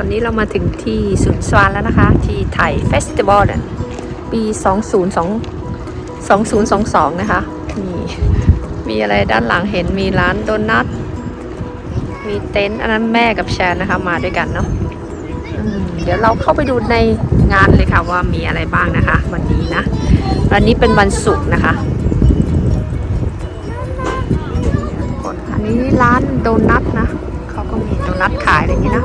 อนนี้เรามาถึงที่สุนทรวานแล้วนะคะ ที่ไทยเฟสติวัลเนี่ยปี 2022 2022 นะคะ มีมีอะไรด้านหลังเห็นมีร้านโดนัท มีเต็นท์อันนั้นแม่กับแชนนะคะ มาด้วยกันเนาะเดี๋ยวเราเข้าไปดูในงานเลยค่ะว่ามีอะไรบ้างนะคะ วันนี้นะ วันนี้เป็นวันศุกร์นะคะอันนี้ร้านโดนัทนะ เขาก็มีโดนัทขายอะไรอย่างนี้นะ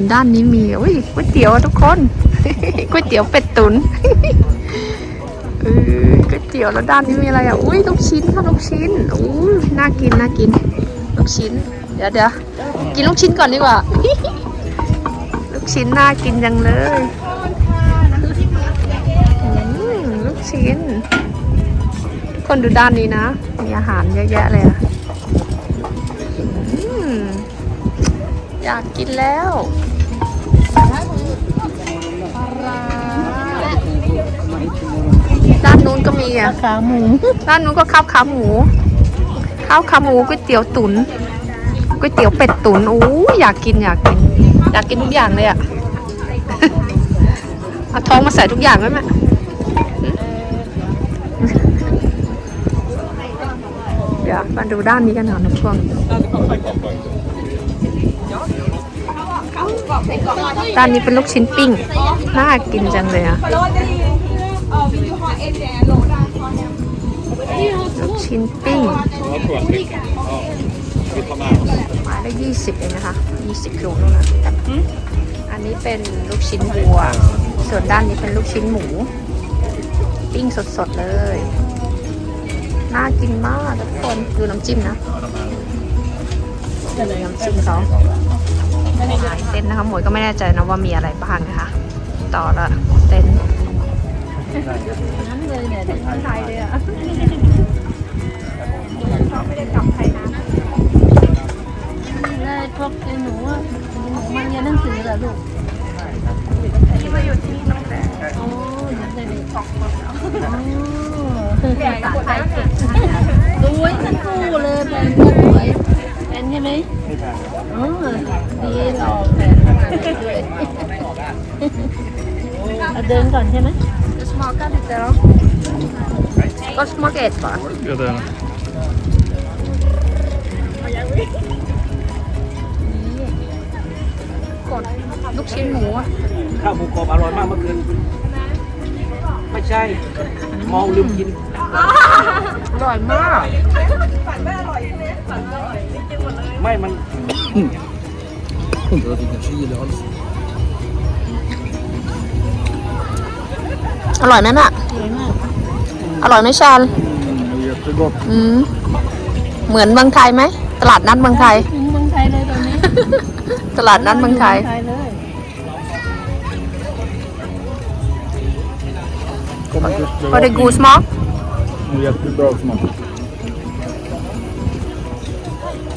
ส่วนด้านนี้มีอุ้ยก๋วยเตี๋ยวทุกคนก๋วยเตี๋ยวเป็ดตุนเออก๋วยเตี๋ยวแล้วด้านนี้มีอะไรอะอุ้ยลูกชิ้นค่ะลูกชิ้นอู้น่ากินน่ากินลูกชิ้น เดี๋ยวเดี๋ยวกินลูกชิ้นก่อนดีกว่า ลูกชิ้นน่ากินจังเลยลูกชิ้น ทุกคนดูด้านนี้นะ มีอาหารเยอะแยะเลยอะอยากกินแล้ว ด้านนู้นก็มีอะขาหมูด้านนู้นก็ข้าวขาหมูข้าวขาหมูก๋วยเตี๋ยวตุ๋นก๋วยเตี๋ยวเป็ดตุ๋นอู้อยากกินอยากกิน อยากกินทุกอย่างเลยอะเอาท้องมาใส่ทุกอย่างไว้ไหมเดี๋ยวมาดูด้านนี้กันหน่อยนะช่วงด้านนี้เป็นลูกชิ้นปิ้ง น่ากินจังเลยอะ ลูกชิ้นปิ้งไม้ละยี่สิบเองนะคะยี่สิบโลแล้วนะอันนี้เป็นลูกชิ้นวัว ส่วนด้านนี้เป็นลูกชิ้นหมู ปิ้งสดๆเลย น่ากินมากทุกคนดูน้ำจิ้มนะดูน้ำจิ้มเขาหลายเต้นนะคะหมวยก็ไม่แน่ใจนะว่ามีอะไรบ้างนะคะ ต่อละเต้น นั้นเลยเนี่ยเด็กไทยเลยอะได้พวกไอ้หนูอะหนูมาเรียนหนังสือเหรอลูกที่มาอยู่ที่นี่ตั้งแต่อ๋อเด็กเด็กสองคนแล้วอ๋อภาษาไทยเก่งสวยทั้งคู่เลยแฟนก็สวยแฟนใช่ไหมอ๋อดีหล่อแฟนด้วยเอาเดินก่อนใช่ไหม smaka lite då. Vad smakar ett bara? Ja, det är กดลูกชิ้นหมูอะข้าวหมูกรอบอร่อยมากเมื่อคืน ไม่ใช่ มองลืมกิน อร่อยมาก ไม่มัน hundra timmar kilo alls. อร่อยไหมน่ะสวยมากอร่อยไหมชาญ Mm, jättegott. อืมเหมือนเมืองไทยไหมตลาดนัดเมืองไทยถึงเมืองไทยเลยตอนนี้ ตลาดนัดเมืองไทยไทยเลย Kommer jättebra. ก็ได้กูสมอก Jättebra smak.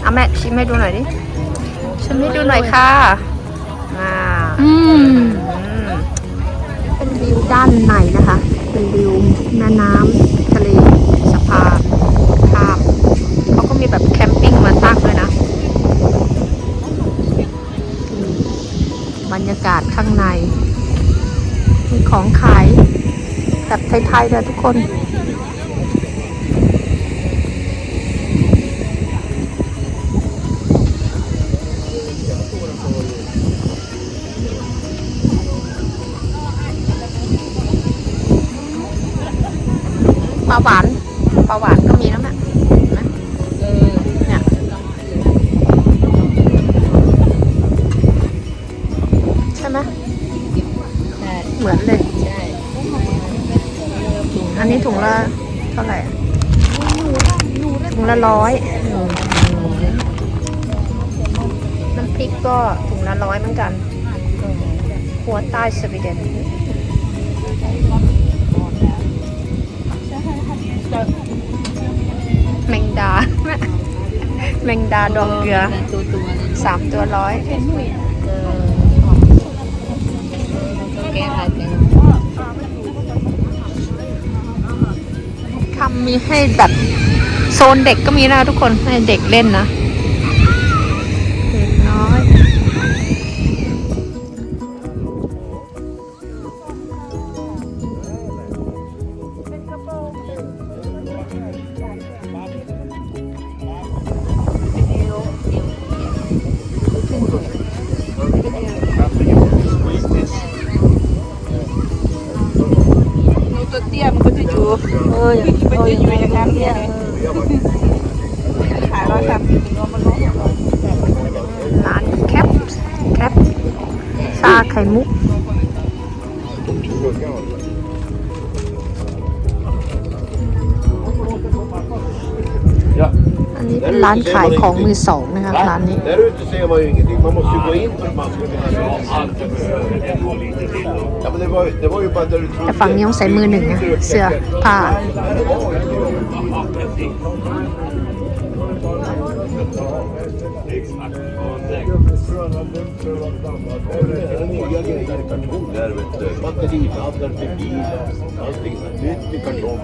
เอาแม่ชิมให้ดูหน่อยดิชิมให้ดูหน่อยค่ะอ่าอืมอืมเป็น วิวด้านในนะคะ เป็นวิวแม่น้ำทะเลสะพานข้ามเขาก็มีแบบแคมปิ้งมาตั้งด้วยนะ บรรยากาศข้างใน มีของขายแบบไทยๆเลยทุกคน ร้อยน้ำพริกก็ถุงละร้อยเหมือนกันครัวใต้สวีเดนแมงดา แมงดาดองเกลือตัวตัวสามตัวร้อยเออแกขายเป็นทำมีให้แบบ โซนเด็กก็มีนะทุกคนให้เด็กเล่นนะ อันนี้เป็นร้านขายของมือสองนะคะร้านนี้ Där ute ser man ju ingenting. Man måste ju gå in för att man ska kunna se. Ja, men det var, det var ju bara där du แต่ฝั่งนี้ต้องใส่มือหนึ่งนะเสื้อผ้า du. Batteriladdare till bilen. allting. Nytt i kartong.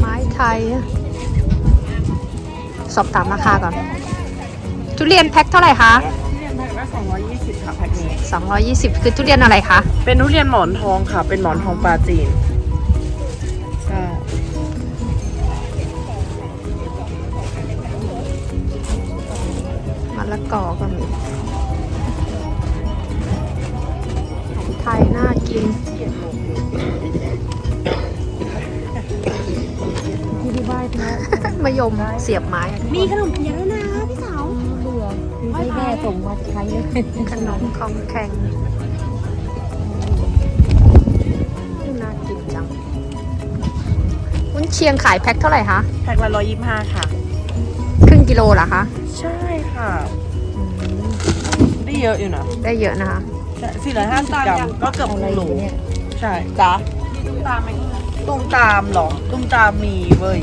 ไม้ไทยสอบถามราคาก่อน ทุเรียนแพ็คเท่าไหร่คะ 220 คือทุเรียนอะไรคะ เป็นทุเรียนหมอนทองค่ะ เป็นหมอนทองปลาจีนใช่มะละกอก็มีของไทยน่ากิน มะยมเสียบไม้ มีขนมเปี๊ย มีให้แม่ส่งมาใช้เลยขนมของแข็งน่ากินจังวุ้นเชียงขายแพ็คเท่าไหร่คะ แพ็คละ125ค่ะ ครึ่งกิโลเหรอคะ ใช่ค่ะ ได้เยอะอยู่นะ ได้เยอะนะคะ450กรัมก็เกือบโลใช่จ้ะตุ้มตามไหมตุ้มตามเหรอ ตุ้มตามมีเว้ย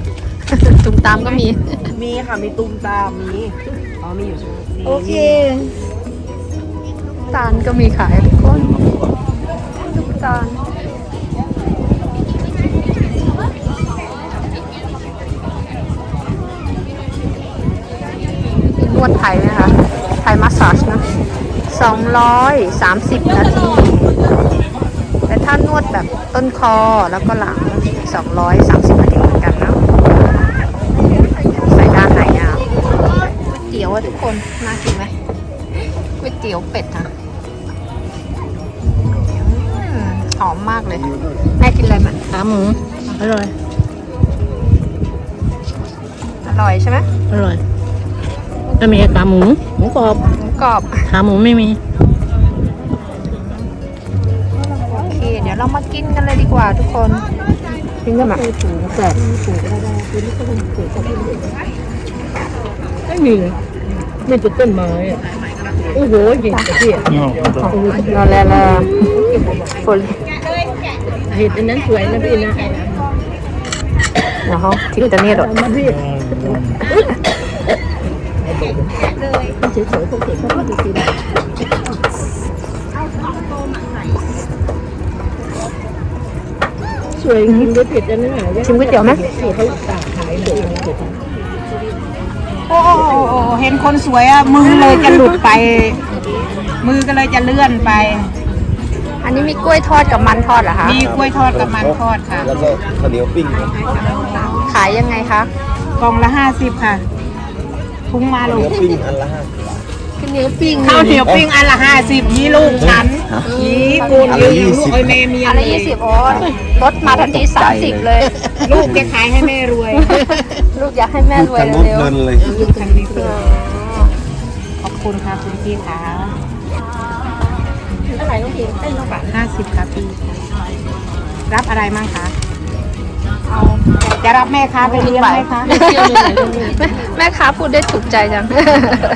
ตุมตามก็มี มีค่ะ มีตุ้มตามมี อ๋อ มีอยู่ใช่ไหมมี โอเคตาลก็มีขายทุกคนทุกตาลนวดไทยนะคะ ไทยมัสซาจนะ230นาที แต่ถ้านวดแบบต้นคอแล้วก็หลัง230นาทีเหมือนกันนะ ใส่ด้านไหนอะก๋วยเตี๋ยวอะทุกคน น่ากินไหมก๋วยเตี๋ยวเป็ดนะอืมหอมมากเลย แม่กินอะไรมั้ยขาหมู อร่อย อร่อยใช่ไหมอร่อยก็มีขาหมู หมูกรอบ หมูกรอบ ขาหมูไม่มี โอเค เดี๋ยวเรามากินกันเลยดีกว่าทุกคน กินกันแบบถุงแสบถุงก็ได้คือนี่ก็เป็นถุงไม่มีเลย ไม่จุดต้นไม้อะโอ้โหยิงกระเทีย Ja, vänta. รอแล้วละฝนเห็ดอันนั้นสวยนะพี่นะเดี๋ยวเขาทิ้งตัวนี้หรอมาพี่เฉยๆพวกเด็กเขาก็จะกินสวยจริงด้วยเผ็ดอันนั้นอะชิมก๋วยเตี๋ยวไหม เห็นคนสวยอะมือเลยจะหลุดไป มือก็เลยจะเลื่อนไป อันนี้มีกล้วยทอดกับมันทอดเหรอคะ มีกล้วยทอดกับมันทอดค่ะ แล้วก็ข้าวเหนียวปิ้งครับขายยังไงคะ กล่องละห้าสิบค่ะพุงมาข้าวลูเหนีกยวปิ้งอันละห้าข้าวเหนียวปิ้งข้าวเหนียวปิ้งอันละห้าสิบนี่ลูกฉันนี่กูนยืนอยู่ลูกไอ้แม่เมียอันละยี่สิบโอนลดมาทันทีสามสิบเลยลูกจะขายให้แม่รวย ลูกอยากให้แม่รวยทางนู้นเร็วเงินเลย ลูกทางนี้เลยขอบ คุณค่ะคุณพี่ค่ะอะไรต้องกินไอ้น้องปะห้าสิบค่ะพี่รับอะไรมั่งคะเจะรับแม่ค้าไปเลี้ยงไหมคะเที่ยวเลยไหนลูกแม่แม่ค้าพูดได้ถูกใจจัง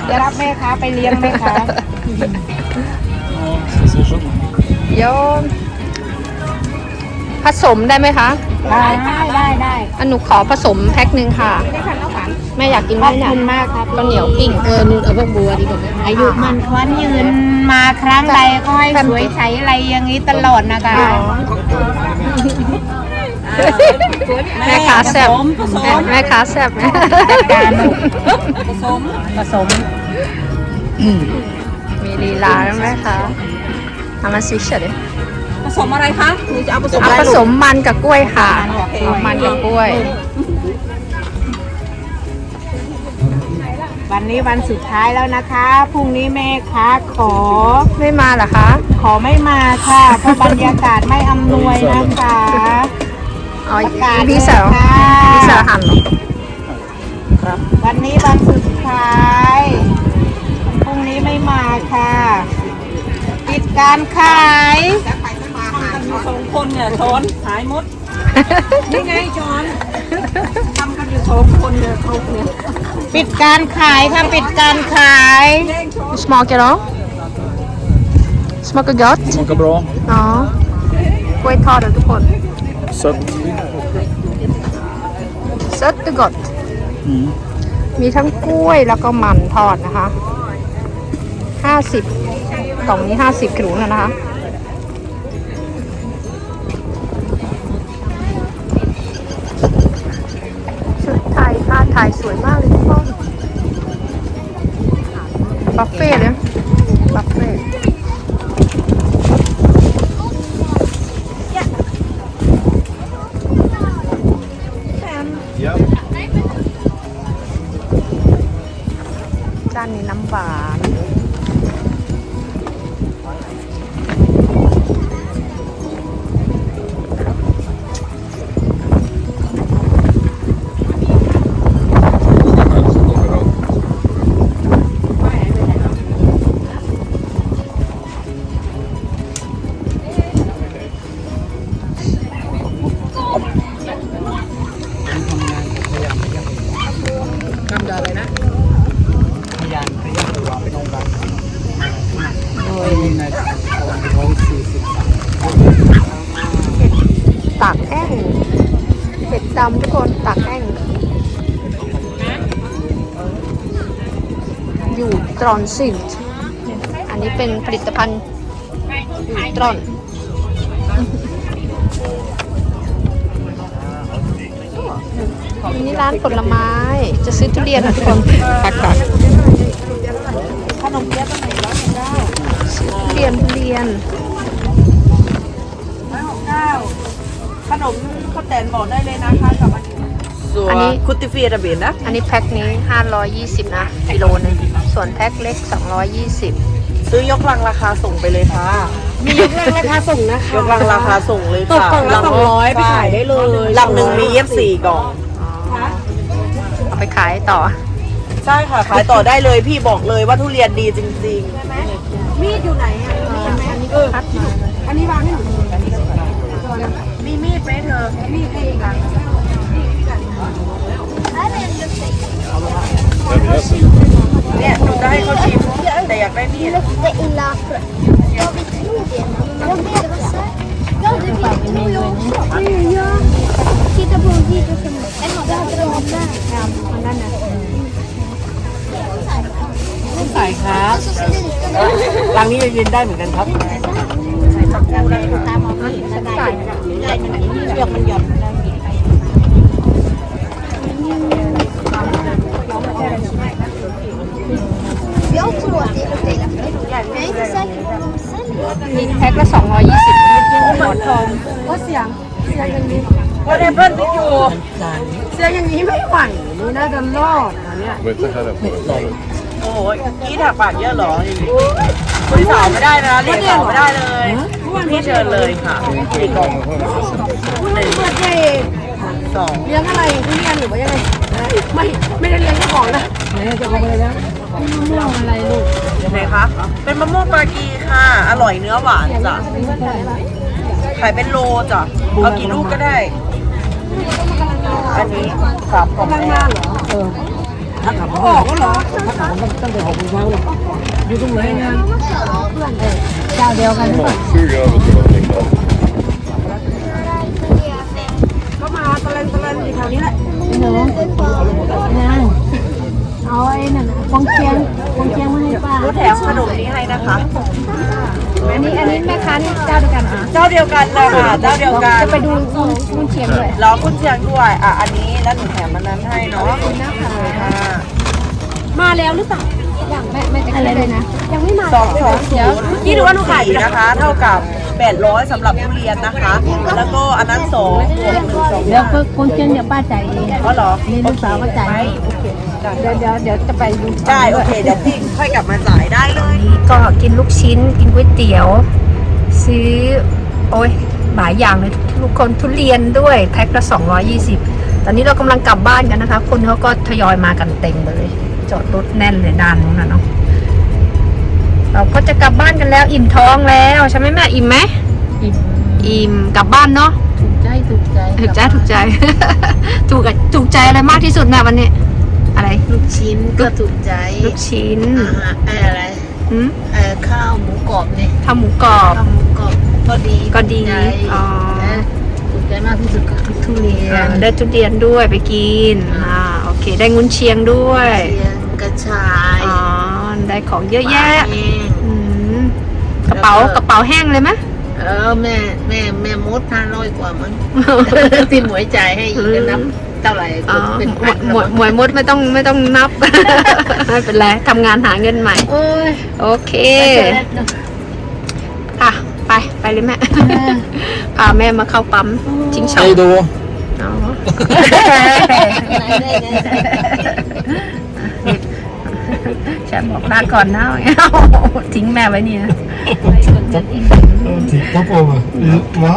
จะรับแม่ค้าไปเลี้ยงไหมคะโยมผสมได้ไหมคะ ได้ได้ได้อันหนูขอผสมแพ็คหนึ่งค่ะ แม่อยากกินขไหมอบเนี่ยคุณมากครับข้าวเหนียวปิ้งเออนู่นเอาพวกบัวดีกว่าไหมอายุมันควันยืนมาครั้งใดก็ให้สวยใสอะไรอย่างนี้ตลอดนะคะแม่ค้าแซ่บแม่แม่ค้าแซ่บไหมผสมผสมมีลีลาแล้วแม่ค้าเอามาซิเฉยผสมอะไรคะหนูจะเอาผสมเอาอะไรผสมมันกับกล้วยค่ะเอามันกับกล้วย วันนี้วันสุดท้ายแล้วนะคะ พรุ่งนี้แม่ค้าขอ ไม่มาเหรอคะ ขอไม่มาค่ะ เพราะบรรยากาศไม่อำนวยนะคะอ๋อประกาศพี่สาวเลยค่ะพี่สาวหันเหรอวันนี้วันสุดท้าย พรุ่งนี้ไม่มาค่ะปิดการขายสองคนเนี่ยช้อนหายหมดนี่ไงช้อนทำ กันอยู่สองคนเนี่ยเขาเนี่ยปิดการขายค่ะปิดการขาย smakar då smakar gott Smakar bra. อ๋อกล้วยทอดอะทุกคน Sött. เซ็ตกด Mm. มีทั้งกล้วยแล้วก็มันทอดนะคะห้าสิบกล่องนี้ห้าสิบกรูนะนะคะ บัฟเฟ่ต์เลยบัฟเฟ่ต์ Ja. จานนี้น้ำหวาน ตรอนซิลต์อันนี้เป็นผลิตภัณฑ์อยู่ตรอนอันนี้ร้านผลไม้ จะซื้อทุเรียนนะทุกคนพักก่อนขนมเปี๊ยะตัวไหนร้อยหกเก้าทุเรียนทุเรียนร้อยหกเก้าขนมข้าวแตนบอกได้เลยนะคะกับอันนี้ ส่วอันนี้นคุตติเฟียระเบียนนะอันนี้แพ็คนี้ 520 นะกิโลหนึงส่วนแพ็คเล็ก 220 ซื้อยกลังราคาส่งไปเลยค่ะมียกเลิกราคาส่งนะคะยกลังราคาส่งเลยตกค่ะกล่องละลัสองร้อยไปขายได้เลยลังหนึ่งมีเย็บสี่กล่อง เอาไปขายต่อ ใช่ค่ะ ขายต่อได้เลยพี่บอกเลยว่าทุเรียนดีจริง มีดอยู่ไหนอะเอออันนี้วางให้หนูมีมีดไหมเธอมีดให้อีกอะๆ แต่อยากได้มีด luktar illa frö. Ja, vi tror det. Jag vet, det var så. Ja, det vet, tror jag också. Ja. Titta på en video som... Det hade de där. Ja, den där. ใส่ครับ Så sliten. รังนี้จะยินได้เหมือนกันครับเนี่น่าจะรอดนะเนี่ย Vänta här uppe. โอ้โหกี้ถักปากเยอะเหรออย่างนี้คุณสาวไม่ได้นะเรียนสาวไม่ได้เลยพี่เชิญเลยค่ะสี่กล่องหนึ่งสองเลี้ยงอะไรทุเรียนหรือว่ายังไงไม่ไม่ได้เลี้ยงเจ้าของนะจะเอาไปแล้วม่วงอะไรลูกยังไงคะเป็นมะม่วงปลากีค่ะ อร่อยเนื้อหวานจ้ะขายเป็นโลจ้ะเอากี่ลูกก็ได้ันนี้สามกล่องแรกออกแล้วเหรอถ้าขับตั้งแต่หกโมงเช้าเลยอยู่ตรงไหนงานเจ้าเดียวกันหรือเปล่า Fyra över till någonting då. ก็มาตะเลนตะเลนอยู่แถวนี้แหละหนูนางเอาไอ้นั่นน่ะกองเชียงกองเชียงมาให้ป้ารู้แถมขนมนี้ให้นะคะอันนี้อันนี้แม่ค้านี่เจ้า จ้าเดียวกันเลยค่ะเจ้าเดียวกันจะไปดูกุ้งกุ้งเชียงด้วยล้อคุณเชียงด้วยอะอันนี้แล้วหนูแถมมันนั้นให้เนาะค่ะมาแล้วหรือเปล่ายังแม่แม่จะอะไรเลยนะ ยังไม่มาสองสองเดี๋ยวนี่ดูว่าหนูขายนะคะ เท่ากับ800สำหรับทุเรียนนะคะ แล้วก็อันนั้นสองบวกหนึ่งสองเดี๋ยวก็คนเชียงเดี๋ยวป้าจ่ายเองก็เหรอนี่ลูกสาวก็จ่ายให้โอเคได้เดี๋ยวเดี๋ยวเดี๋ยวจะไปดูได้โอเคเดี๋ยวพี่ค่อยกลับมาจ่ายได้เลยนี่ก็กินลูกชิ้นกินก๋วยเตี๋ยว ซื้อ โอ้ยหลายอย่างเลยทุกคนทุเรียนด้วยแพ็คละ220 ตอนนี้เรากำลังกลับบ้านกันนะคะ คนเขาก็ทยอยมากันเต็มเลย จอดรถแน่นเลยด้านนู้นนะเนาะเราก็จะกลับบ้านกันแล้ว อิ่มท้องแล้วใช่ไหมแม่อิ่มไหมอิ่มอิ่มกลับบ้านเนาะถูกใจถูกใจถูกใจถูกใจ ถูกกับถูกใจอะไรมากที่สุดแม่วันนี้ อะไร ลูกชิ้นก็ถูกใจ ลูกชิ้นอาหารเอ่ออะไรหืมเอ่อข้าวหมูกรอบเนี่ยทำหมูกรอบข้าวหมูกรอบ ก็ดีก็ดีถูใจอ๋อ นะถูกใจมากที่สุดก็คือทุเรียนได้ทุเรียนด้วยไปกิน อ่า โอเค ได้งุนเชียงด้วย เรียนกระชายอ๋อ ได้ของเยอะแยะ ปลาแห้ง อืม กระเป๋า แล้วก็ กระเป๋าแห้งเลยไหม เออแม่แม่แม่มดห้าร้อยกว่ามั้ง ที่หมวยจ่ายให้อีกก็นับเท่าไหร่อ๋อเป็นหมพัวยนหมวยหมวยมดไม่ต้องไม่ต้องนับ ไม่เป็นไรทำงานหาเงินใหม่ โอ้ยโอเค ไปเจอแล้วเนอะอะ ไปไปเลยแม่ พาแม่มาเข้าปั๊มชิงช่องไปดูอ๋อฉันบอกลาก่อนนะเอาทิ้งแม่ไว้เนี่ยที่ครับผมว้า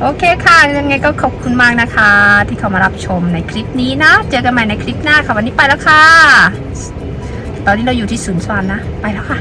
โอเคค่ะ ยังไงก็ขอบคุณมากนะคะ ที่เข้ามารับชมในคลิปนี้นะ เจอกันใหม่ในคลิปหน้าค่ะ วันนี้ไปแล้วค่ะ ตอนนี้เราอยู่ที่ศูนย์สวรรค์นะ ไปแล้วค่ะ